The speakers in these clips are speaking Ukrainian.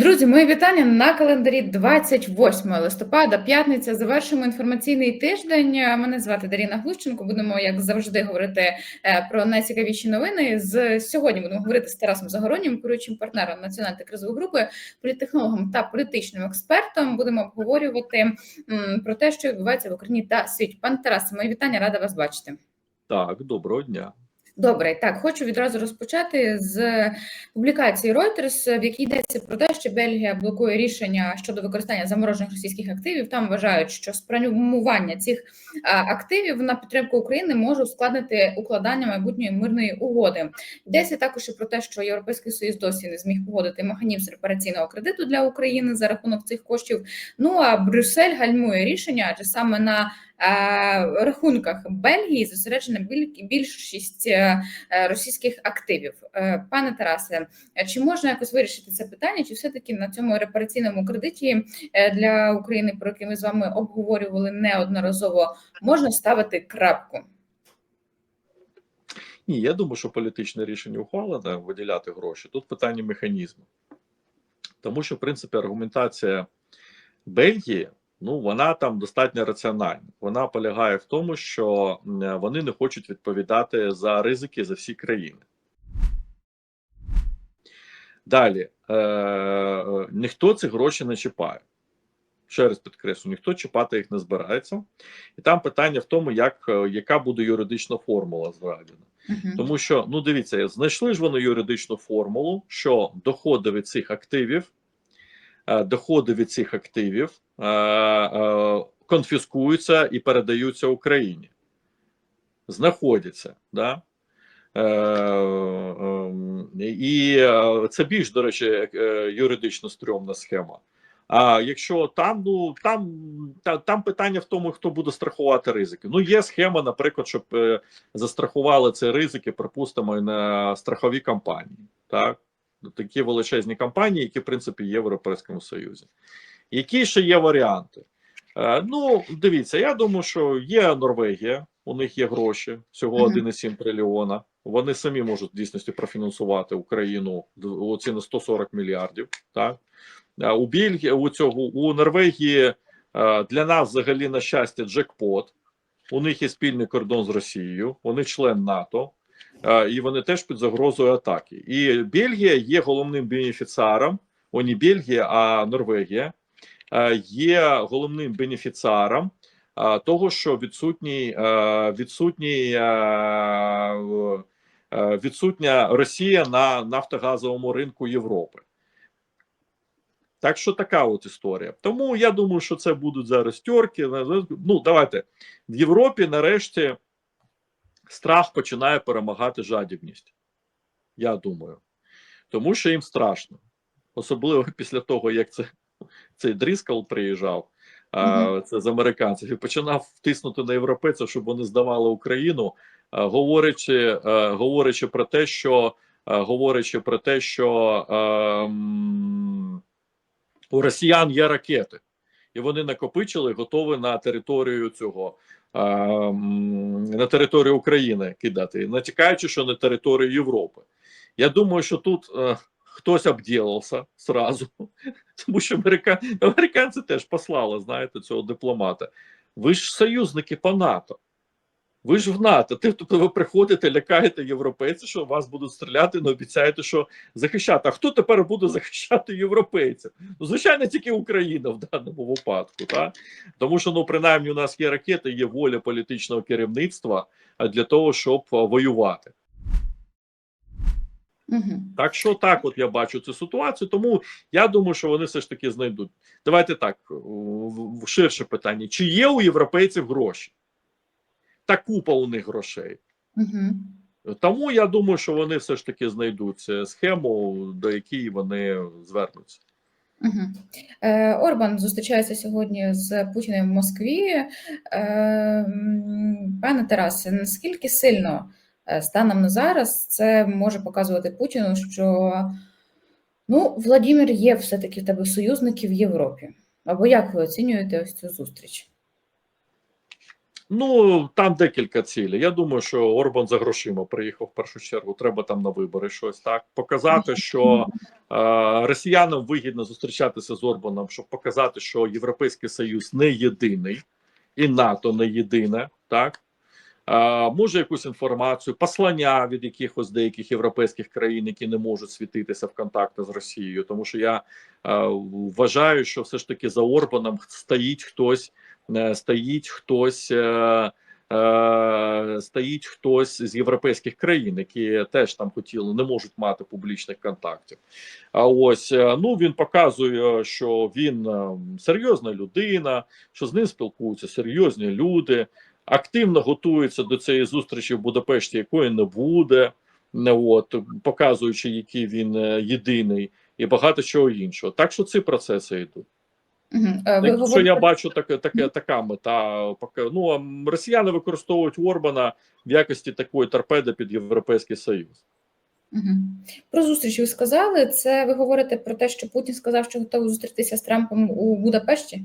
Друзі, мої вітання на календарі 28 листопада, п'ятниця. Завершимо інформаційний тиждень. Мене звати Даріна Глущенко. Будемо, як завжди, говорити е, про найцікавіші новини. З сьогодні будемо говорити з Тарасом Загороннім, керуючим партнером національної кризової групи, політтехнологом та політичним експертом. Будемо обговорювати про те, що відбувається в Україні та світі. Пане Тарасе, мої вітання, рада вас бачити. Так, доброго дня. Добре, так хочу відразу розпочати з публікації Reuters, в якій йдеться про те, що Бельгія блокує рішення щодо використання заморожених російських активів. Там вважають, що спрямування цих активів на підтримку України може ускладнити укладання майбутньої мирної угоди. Йдеться також і про те, що Європейський Союз досі не зміг погодити механізм репараційного кредиту для України за рахунок цих коштів. Ну а Брюссель гальмує рішення, адже саме на рахунках Бельгії зосереджена більшість е, е, російських активів. Е, Пане Тарасе, чи можна якось вирішити це питання? Чи все-таки на цьому репараційному кредиті для України, про який ми з вами обговорювали неодноразово, можна ставити крапку? Ні, я думаю, що політичне рішення ухвалене виділяти гроші. Тут питання механізму. Тому що, в принципі, аргументація Бельгії, ну, вона там достатньо раціональна. Вона полягає в тому, що вони не хочуть відповідати за ризики за всі країни. Далі, е- е, ніхто ці гроші не чіпає. Ще раз підкреслю, ніхто чіпати їх не збирається. І там питання в тому, як, е, яка буде юридична формула зведена. Мгм. Тому що, ну дивіться, знайшли ж вони юридичну формулу, що доходи від цих активів, доходи від цих активів е, е, конфіскуються і передаються Україні. Знаходяться, да? Е, е, і е, це більш, до речі, е, юридично стрьомна схема. А якщо там, ну там, та, там питання в тому, хто буде страхувати ризики. Ну, є схема, наприклад, щоб е, застрахували ці ризики, припустимо, і на страхові компанії. Так, такі величезні компанії, які в принципі є в Європейському Союзі. Які ще є варіанти? Е, ну, дивіться, я думаю, що є Норвегія, у них є гроші, всього 1,7 трильйона. Вони самі можуть в дійсності профінансувати Україну оці на 140 мільярдів. Так Е, у Бельгії у цього у Норвегії е, для нас взагалі на щастя джекпот. У них є спільний кордон з Росією, вони член НАТО, і вони теж під загрозою атаки. І Бельгія є головним бенефіціаром, о, не Бельгія, а Норвегія є головним бенефіціаром того, що відсутній, відсутній, відсутня Росія на нафтогазовому ринку Європи. Так що така от історія. Тому я думаю, що це будуть зараз тьорки. Ну, давайте в Європі нарешті страх починає перемагати жадібність. Я думаю. Тому що їм страшно. Особливо після того, як це, цей Дріскал приїжджав, а, це з американців, і починав втиснути на європейців, щоб вони здавали Україну, а, говорячи, а, говорячи про те, що а, говорячи про те, що ем, у росіян є ракети, і вони накопичили, готові на територію цього на територію України кидати, натякаючи, що на територію Європи. Я думаю, що тут е, хтось обділився сразу, тому що америка... американці теж послали, знаєте, цього дипломата. Ви ж союзники по НАТО. Ви ж в НАТО. Ти, тобто ви приходите, лякаєте європейців, що вас будуть стріляти, не обіцяєте, що захищати. А хто тепер буде захищати європейців? Ну, звичайно, тільки Україна в даному випадку. Так? Тому що, ну, принаймні, у нас є ракети, є воля політичного керівництва для того, щоб воювати. Мгм. Так що так, от я бачу цю ситуацію. Тому я думаю, що вони все ж таки знайдуть. Давайте так ширше питання: чи є у європейців гроші? Та купа у них грошей. Мгм. Тому я думаю, що вони все ж таки знайдуть е, схему, до якої вони звернуться. Мгм. Е, Орбан зустрічається сьогодні з Путіним в Москві. Е, Пане Тарасе, наскільки сильно е, станом на зараз це може показувати Путіну, що ну, Владимир є все-таки в тебе союзники в Європі? Або як ви оцінюєте ось цю зустріч? Ну там декілька цілей. Я думаю, що Орбан за грошима приїхав в першу чергу. Треба там на вибори щось так показати, що Росіянам вигідно зустрічатися з Орбаном, щоб показати, що Європейський Союз не єдиний і НАТО не єдине, так Е, може якусь інформацію, послання від якихось деяких європейських країн, які не можуть світитися в контакти з Росією, тому що я е, вважаю, що все ж таки за Орбаном стоїть хтось, е, стоїть хтось. Е, е, Стоїть хтось з європейських країн, які теж там хотіли, не можуть мати публічних контактів. А ось е, ну він показує, що він е, серйозна людина, що з ним спілкуються серйозні люди активно готується до цієї зустрічі в Будапешті, якої не буде, от показуючи, який він е, єдиний, і багато чого іншого. Так що ці процеси йдуть. Е, Ви Якщо говорите- я бачу таке, таке така мета, ну росіяни використовують Орбана в якості такої торпеди під Європейський Союз. Про зустріч ви сказали. Це ви говорите про те, що Путін сказав, що готовий зустрітися з Трампом у Будапешті?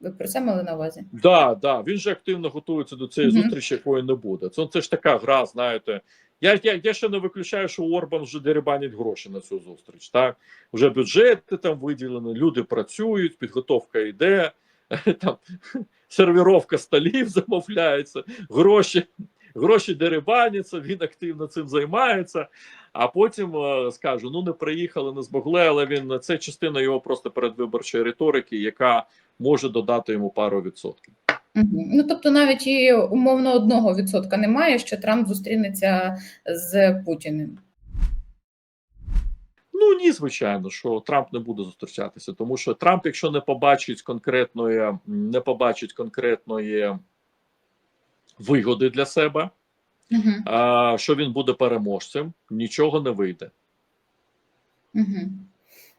Ви про це мали на увазі? Да, да, він же активно готується до цієї зустрічі, якої не буде. Це, це ж така гра, знаєте. Я, я, я ще не виключаю, що Орбан вже дерибанить гроші на цю зустріч. Так вже бюджети там виділені, люди працюють, підготовка йде, там сервіровка столів замовляється, гроші. Гроші дерибаняться, він активно цим займається. А потім е, скажу: ну не приїхали, не змогли, але він це частина його просто передвиборчої риторики, яка може додати йому пару відсотків. Ну тобто, навіть і умовно одного відсотка немає, що Трамп зустрінеться з Путіним. Ну ні, звичайно, що Трамп не буде зустрічатися, тому що Трамп, якщо не побачить конкретної, не побачить конкретної вигоди для себе, Мгм. а, що він буде переможцем, нічого не вийде.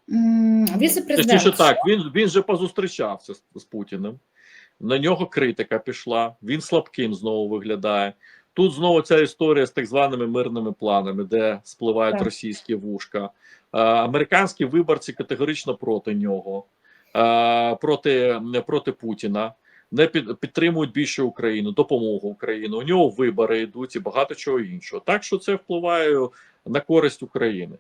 М, Віце-президент. Так, він, він же позустрічався з, з Путіним. На нього критика пішла, він слабким знову виглядає. Тут знову ця історія з так званими мирними планами, де спливають Так. російські вушка. Е, американські виборці категорично проти нього, е, проти, проти Путіна. Не під, підтримують більше Україну, допомогу Україні. У нього вибори йдуть і багато чого іншого. Так що це впливає на користь України.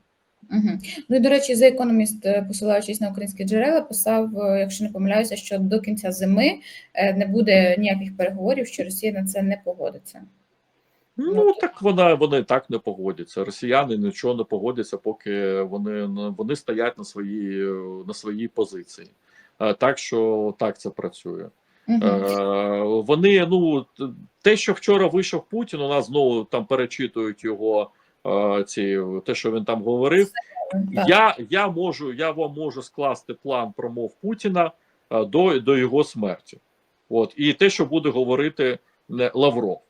Мгм. Ну і до речі, за економіст, е, посилаючись на українські джерела, писав, е, якщо не помиляюся, що до кінця зими е, не буде ніяких переговорів, що Росія на це не погодиться. Ну так вона вони так не погодяться. Росіяни нічого не погодяться, поки вони вони стоять на своїй на своїй позиції. Так що так це працює. Е, Вони ну те, що вчора вийшов Путін, у нас знову там перечитують його ці те, що він там говорив. Я я можу, я вам можу скласти план промов Путіна е, до, до його смерті. От і те, що буде говорити Лавров.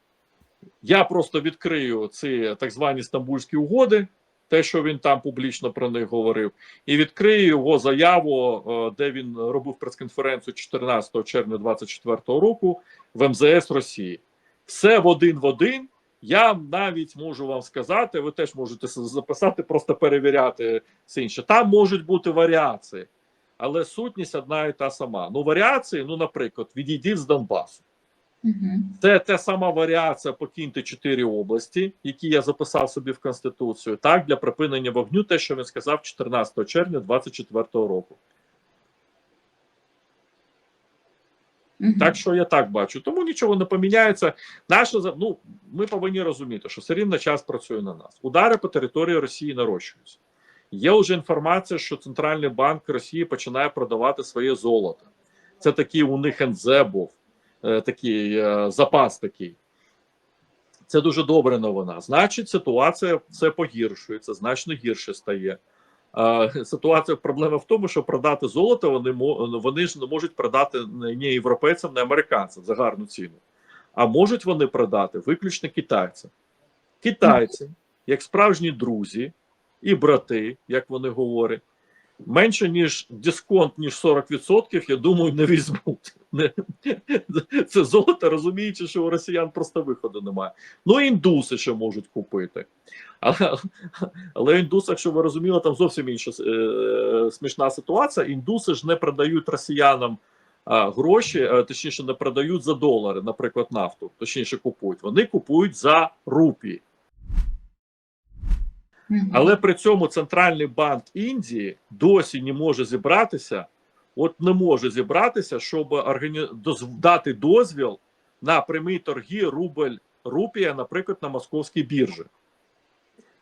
Я просто відкрию ці так звані стамбульські угоди, те, що він там публічно про них говорив, і відкрию його заяву, е, де він робив прес-конференцію 14 червня 2024 року в МЗС Росії. Все в один в один. Я навіть можу вам сказати, ви теж можете записати, просто перевіряти це інше. Там можуть бути варіації, але сутність одна і та сама. Ну, варіації, ну, наприклад, відійдіть з Донбасу. Мгм. Це те сама варіація покиньте чотири області, які я записав собі в конституцію, так для припинення вогню, те, що він сказав 14 червня 2024 року. Мгм. Так що я так бачу. Тому нічого не поміняється. Наше ну ми повинні розуміти, що все рівно час працює на нас. Удари по території Росії нарощуються. Є вже інформація, що Центральний банк Росії починає продавати своє золото. Це такий у них НЗ був, е, такий е, запас такий. Це дуже добра новина. Значить, ситуація все погіршується, значно гірше стає. Е, Ситуація проблема в тому, що продати золото вони вони ж не можуть продати не європейцям, не американцям за гарну ціну. А можуть вони продати виключно китайцям. Китайці, як справжні друзі і брати, як вони говорять, менше ніж дисконт, ніж 40%, я думаю, не візьмуть. Не- Це золото, розуміючи, що у росіян просто виходу немає. Ну, індуси ще можуть купити. Але, але в індусах, якщо ви розуміли, там зовсім інша е, смішна ситуація. Індуси ж не продають росіянам а, гроші, е, точніше, не продають за долари, наприклад, нафту, точніше купують. Вони купують за рупії. Мгм. Але при цьому центральний банк Індії досі не може зібратися, от не може зібратися, щоб органі... дати дозвіл на прямі торги рубль рупія, наприклад, на московській біржі.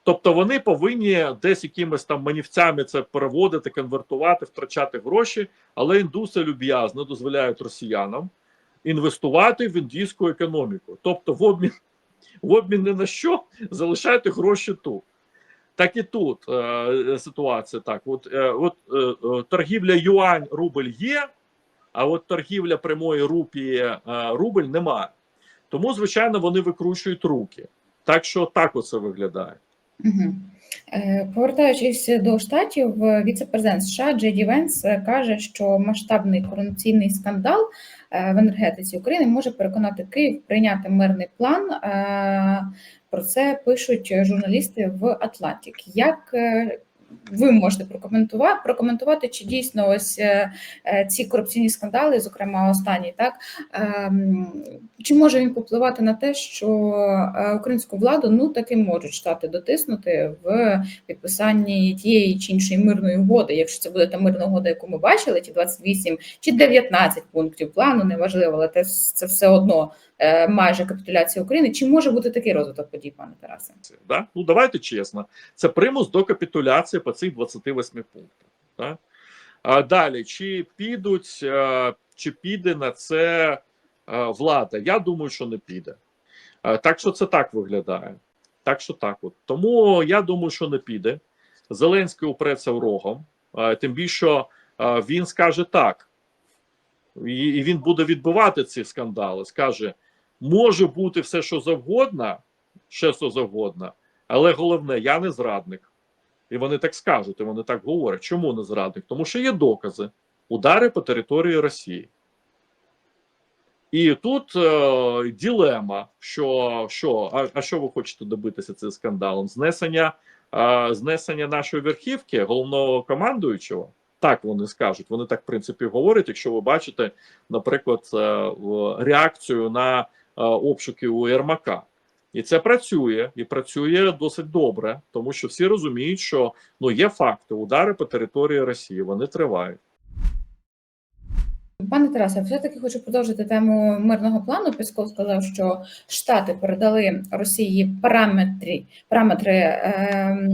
Тобто вони повинні десь якимись там манівцями це переводити, конвертувати, втрачати гроші, але індуси люб'язно дозволяють росіянам інвестувати в індійську економіку. Тобто, в обмін, в обмін не на що залишайте гроші тут. Так і тут е, ситуація так. От, е, от е, е, торгівля юань рубль є, а от торгівля прямої рупії е, рубль немає. Тому, звичайно, вони викручують руки. Так що так оце виглядає. Мгм. Е, Повертаючись до штатів, віцепрезидент США Джей Ді Венс е, каже, що масштабний корупційний скандал е, в енергетиці України може переконати Київ прийняти мирний план. Про це пишуть журналісти в Атлантик. Як ви можете прокоментувати, прокоментувати, чи дійсно ось е, е, ці корупційні скандали, зокрема останній, так ем, чи може він попливати на те, що е, українську владу ну таки можуть штати дотиснути в підписанні тієї чи іншої мирної угоди, якщо це буде та мирна угода, яку ми бачили, ті 28 чи 19 пунктів плану, неважливо, але те це все одно майже капітуляція України. Чи може бути такий розвиток подій, пане Тарасе? Да? Ну давайте чесно. Це примус до капітуляції по цих 28 пунктах. Да? А далі, чи підуть, е, чи піде на це е, влада? Я думаю, що не піде. Е, Так що це так виглядає. Так що так. От. Тому я думаю, що не піде. Зеленський упреться в рогом, тим більше він скаже так. І він буде відбивати ці скандали. Скаже: може бути все, що завгодно, ще що завгодно, але головне, я не зрадник. І вони так скажуть, і вони так говорять. Чому не зрадник? Тому що є докази удари по території Росії. І тут е, ділема, що, що а, а що ви хочете добитися цим скандалом? Знесення, е, знесення нашої верхівки, головного командуючого. Так вони скажуть. Вони так, в принципі, говорять. Якщо ви бачите, наприклад, е, реакцію на е, обшуки у Єрмака. І це працює, і працює досить добре, тому що всі розуміють, що ну є факти, удари по території Росії, вони тривають. Пане Тарасе, все-таки хочу продовжити тему мирного плану. Пісков сказав, що Штати передали Росії параметри, параметри е,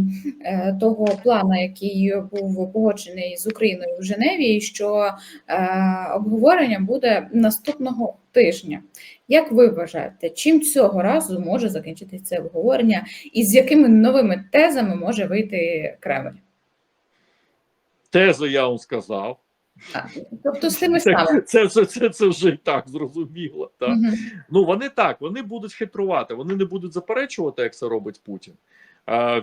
е, того плану, який був погоджений з Україною в Женеві, і що е, обговорення буде наступного тижня. Як ви вважаєте, чим цього разу може закінчитися це обговорення, і з якими новими тезами може вийти Кремль? Тези я вам сказав. А, Тобто з тими Це, це, це, це, це вже і так зрозуміло. Так? Мгм. Ну вони так, вони будуть хитрувати, вони не будуть заперечувати, як це робить Путін.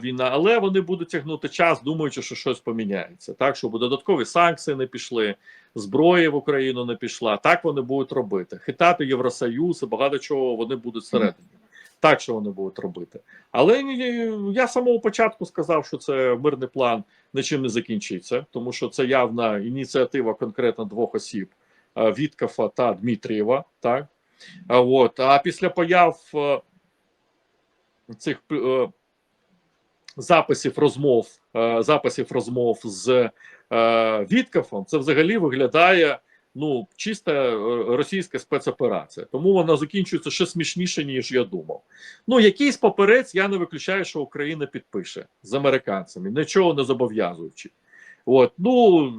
Війна, але вони будуть тягнути час, думаючи, що щось поміняється. Так, щоб додаткові санкції не пішли, зброя в Україну не пішла. Так вони будуть робити. Хитати Євросоюз і багато чого вони будуть всередині. Так, що вони будуть робити. Але я з самого початку сказав, що це мирний план нічим не закінчиться, тому що це явна ініціатива конкретно двох осіб: Віткафа та Дмитрієва. Так от а після появ е, цих е, записів розмов, е, записів розмов з е, Віткафом, це взагалі виглядає ну чиста е, російська спецоперація. Тому вона закінчується ще смішніше, ніж я думав. Ну, якийсь паперець я не виключаю, що Україна підпише з американцями, нічого не зобов'язуючи. От ну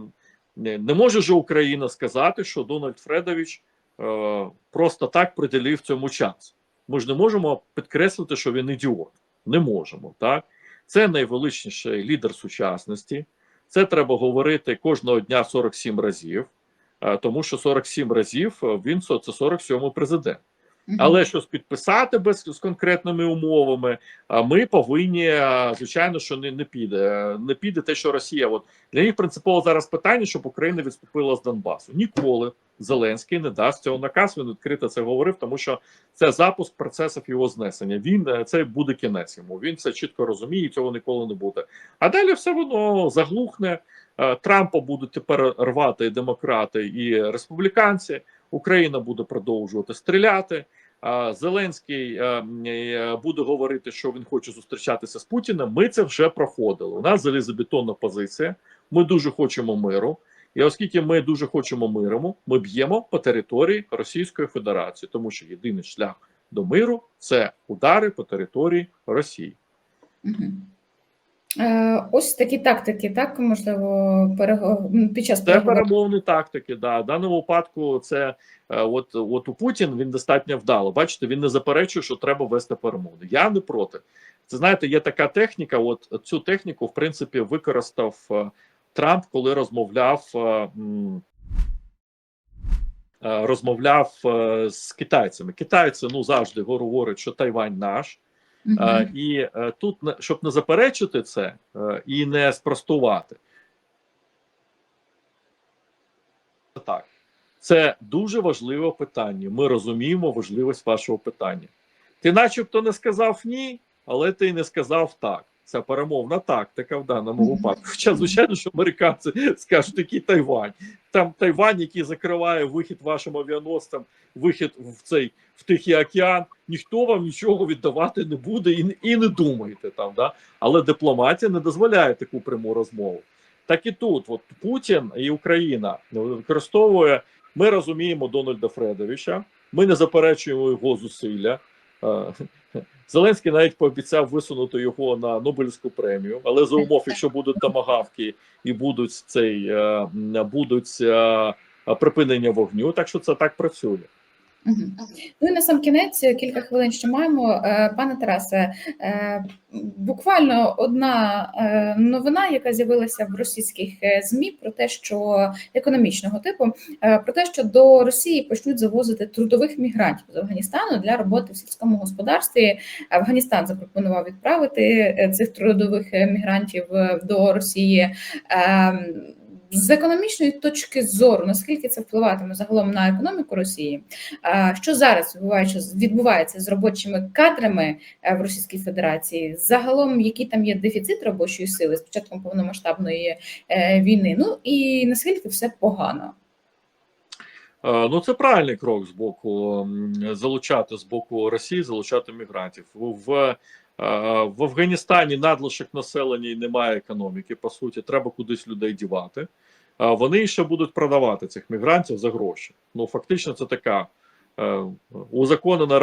не, може же Україна сказати, що Дональд Фредович е, просто так приділив цьому час. Ми ж не можемо підкреслити, що він ідіот. Не можемо. Так? Це найвеличніший лідер сучасності. Це треба говорити кожного дня 47 разів, е, тому що 47 разів е, він це 47-й президент. Але щось підписати без з конкретними умовами, а ми повинні, звичайно, що не, не піде. Не піде те, що Росія. От для них принципово зараз питання, щоб Україна відступила з Донбасу. Ніколи Зеленський не дасть цього наказ. Він відкрито це говорив, тому що це запуск процесів його знесення. Він е, це буде кінець йому. Він це чітко розуміє, цього ніколи не буде. А далі все воно заглухне. Е, Трампа будуть тепер рвати і демократи, і республіканці. Україна буде продовжувати стріляти. Зеленський е, е, буде говорити, що він хоче зустрічатися з Путіним. Ми це вже проходили. У нас залізобетонна позиція. Ми дуже хочемо миру. І оскільки ми дуже хочемо миру, ми б'ємо по території Російської Федерації, тому що єдиний шлях до миру це удари по території Росії. Е, Ось такі тактики, так можливо, перего... під час Це перемовні тактики. Да. В даному випадку це е, от, от у Путін він достатньо вдало. Бачите, він не заперечує, що треба вести перемовини. Я не проти. Це знаєте, є така техніка. От цю техніку, в принципі, використав е, Трамп, коли розмовляв. Розмовляв з китайцями. Китайці ну завжди говорять, що Тайвань наш. Е, і е, тут, щоб не заперечити це е, і не спростувати. Так, це дуже важливе питання. Ми розуміємо важливість вашого питання. Ти, начебто, не сказав ні, але ти не сказав так. Це перемовна тактика в даному випадку. Хоча, звичайно, що американці скажуть, який Тайвань. Там Тайвань, який закриває вихід вашим авіаносцям, вихід в цей в Тихий океан, ніхто вам нічого віддавати не буде і, не- і не думайте там. Да? Але дипломатія не дозволяє таку пряму розмову. Так і тут, от Путін і Україна використовує. Ми розуміємо Дональда Фредовича, ми не заперечуємо його зусилля. Е, Зеленський навіть пообіцяв висунути його на Нобелівську премію, але за умов, якщо будуть тамагавки і будуть цей е, будуть е, припинення вогню, так що це так працює. Ну і на сам кінець е, кілька хвилин ще маємо. Е, Пане Тарасе, е, буквально одна новина, яка з'явилася в російських змі, про те, що економічного типу, про те, що до Росії почнуть завозити трудових мігрантів з Афганістану для роботи в сільському господарстві. Афганістан запропонував відправити цих трудових мігрантів до Росії. З економічної точки зору, наскільки це впливатиме загалом на економіку Росії? Що зараз відбувається, з робочими кадрами е, в Російській Федерації? Загалом, який там є дефіцит робочої сили з початком повномасштабної е, війни? Ну і наскільки все погано? Е, Ну, це правильний крок з боку залучати з боку Росії, залучати мігрантів в, в Афганістані надлишок населення і немає економіки. По суті, треба кудись людей дівати. Вони ще будуть продавати цих мігрантів за гроші. Ну фактично, це така е, узаконена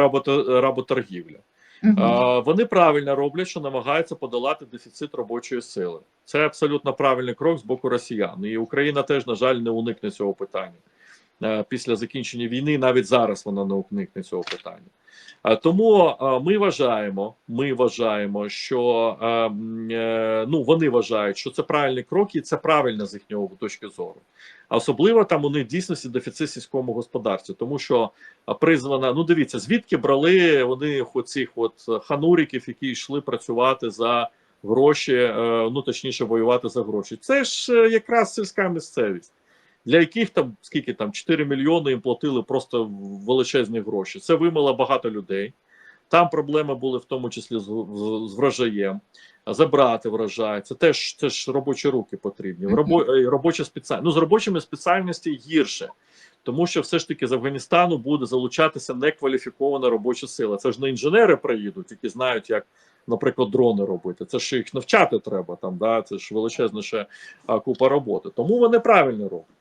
работоргівля. Мгм. Вони правильно роблять, що намагаються подолати дефіцит робочої сили. Це абсолютно правильний крок з боку росіян. І Україна теж, на жаль, не уникне цього питання. Е, Після закінчення війни навіть зараз вона не уникне цього питання. Е, Тому е, ми вважаємо, ми вважаємо, що ну вони вважають, що це правильний крок, і це правильно з їхнього точки зору. Особливо там у них дійсності дефіцит сільському господарстві, тому що призвана. Ну, дивіться, звідки брали вони оцих от хануриків, які йшли працювати за гроші, ну точніше, воювати за гроші. Це ж якраз сільська місцевість, для яких там скільки там 4 мільйони їм платили просто величезні гроші. Це вимило багато людей. Там проблеми були в тому числі з, з, з врожаєм. Забрати врожай, це теж це ж робочі руки потрібні. Робо, е, робоча спеціальність. Ну з робочими спеціальностями гірше тому що все ж таки з Афганістану буде залучатися некваліфікована робоча сила. Це ж не інженери приїдуть, які знають, як, наприклад, дрони робити. Це ж їх навчати треба там. Да? Це ж величезна ще а, купа роботи. Тому вони правильно роблять.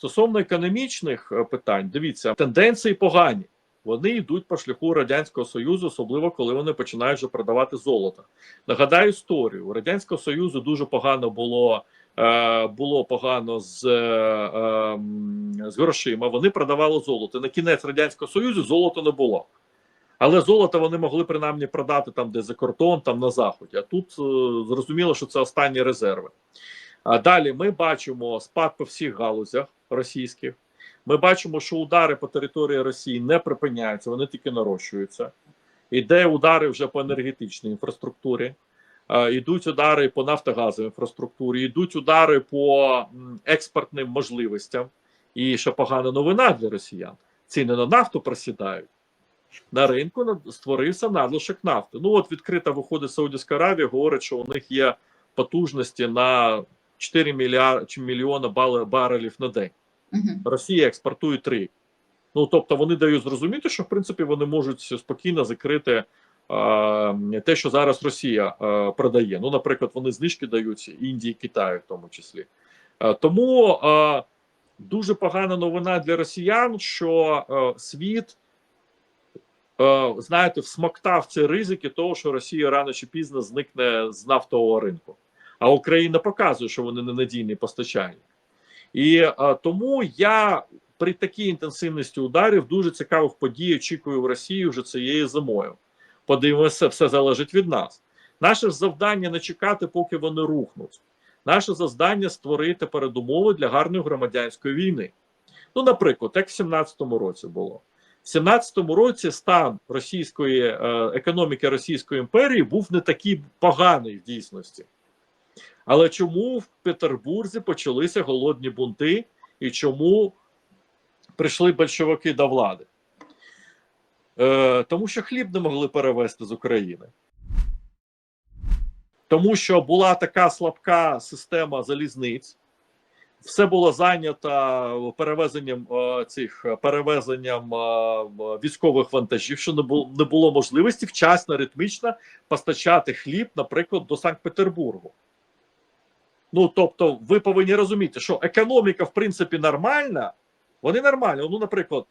Стосовно економічних е, питань, дивіться, тенденції погані. Вони йдуть по шляху радянського союзу, особливо коли вони починають вже продавати золото. Нагадаю історію: у радянського союзу дуже погано було е, було погано з, е, ем, з грошима. Вони продавали золото. На кінець радянського союзу золота не було. Але золото вони могли принаймні продати там, де за кордон, там на заході. А тут зрозуміло, що це останні резерви. А далі ми бачимо спад по всіх галузях російських. Ми бачимо, що удари по території Росії не припиняються, вони тільки нарощуються. Іде удари вже по енергетичній інфраструктурі, е, йдуть удари по нафтогазовій інфраструктурі, йдуть удари по експортним можливостям. І ще погана новина для росіян: ціни на нафту просідають. На ринку створився надлишок нафти. Ну от відкрита виходить Саудівська Аравія, говорить, що у них є потужності на 4 мільярд, чи мільйона барелів на день. Росія експортує 3. Ну тобто вони дають зрозуміти, що в принципі вони можуть спокійно закрити е, те, що зараз Росія е, продає. Ну, наприклад, вони знижки дають Індії, Китаю, в тому числі. Е, тому е, дуже погана новина для росіян, що е, світ. Знаєте, всмоктав ці ризики того, що Росія рано чи пізно зникне з нафтового ринку, а Україна показує, що вони ненадійний постачальник. І е, тому я при такій інтенсивності ударів дуже цікавих подій очікую в Росії вже цією зимою. Подивимося, все залежить від нас. Наше завдання не чекати, поки вони рухнуть. Наше завдання створити передумови для гарної громадянської війни. Ну, наприклад, як в 17-му році було. В 17-му році стан російської е, економіки Російської імперії був не такий поганий в дійсності. Але чому в Петербурзі почалися голодні бунти і чому прийшли большевики до влади? Е, тому що хліб не могли перевезти з України. Тому що була така слабка система залізниць, все було зайнято перевезенням е, цих перевезенням е, військових вантажів, що не було, не було можливості вчасно ритмічно постачати хліб, наприклад, до Санкт-Петербургу. Ну тобто, ви повинні розуміти, що економіка, в принципі, нормальна, вони нормальні. Ну, наприклад,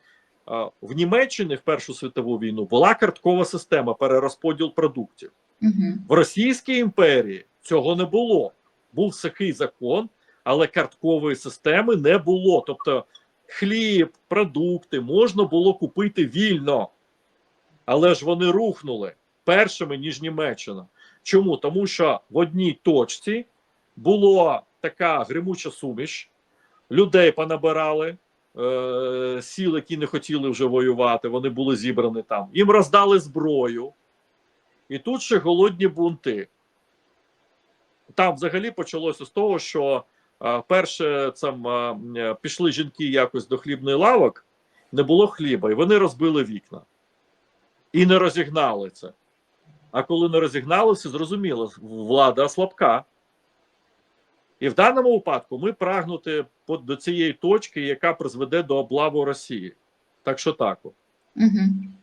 в Німеччині в Першу світову війну була карткова система перерозподіл продуктів. Угу. В Російській імперії цього не було. Був сухий закон, але карткової системи не було. Тобто хліб, продукти можна було купити вільно, але ж вони рухнули першими, ніж Німеччина. Чому? Тому що в одній точці була така гримуча суміш, людей понабирали. е, Сіл, які не хотіли вже воювати, вони були зібрані там. Їм роздали зброю, і тут ще голодні бунти. Там взагалі почалося з того, що а, перше там а, пішли жінки якось до хлібної лавок, не було хліба, і вони розбили вікна. І не розігнали це. А коли не розігналися, зрозуміло, влада слабка. І в даному випадку ми прагнути до цієї точки, яка призведе до облаву Росії. Так що так. Угу.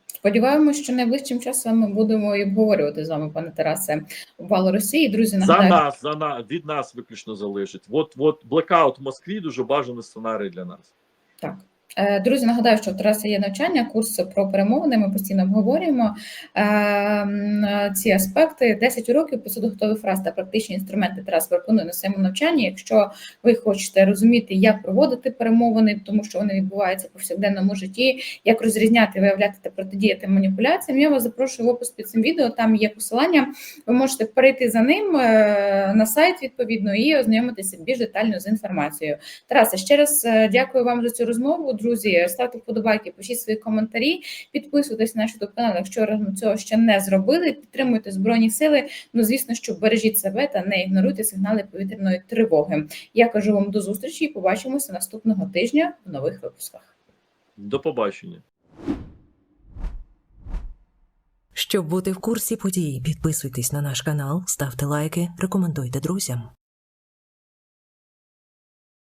Сподіваємось, що найближчим часом ми будемо і обговорювати з вами, пане Тарасе, обвал Росії. Друзі, За нас, за нас, від нас виключно залежить. От, от блекаут в Москві дуже бажаний сценарій для нас. Так. Е, Друзі, нагадаю, що в Тараса є навчання, курс про перемовини. Ми постійно обговорюємо е, ці аспекти. 10 уроків, 500 готових фраз та практичні інструменти Тарас пропонує на своєму навчанні. Якщо ви хочете розуміти, як проводити перемовини, тому що вони відбуваються в повсякденному житті, як розрізняти, виявляти та протидіяти маніпуляціям, я вас запрошую в опис під цим відео. Там є посилання. Ви можете перейти за ним е, на сайт відповідно і ознайомитися більш детально з інформацією. Тарасе, ще раз дякую вам за цю розмову. Друзі, ставте вподобайки, пишіть свої коментарі, підписуйтесь на наш youtube канал, якщо разом цього ще не зробили. Підтримуйте збройні сили. Ну звісно, що бережіть себе та не ігноруйте сигнали повітряної тривоги. Я кажу вам до зустрічі і побачимося наступного тижня в нових випусках. До побачення. Щоб бути в курсі подій, підписуйтесь на наш канал, ставте лайки, рекомендуйте друзям.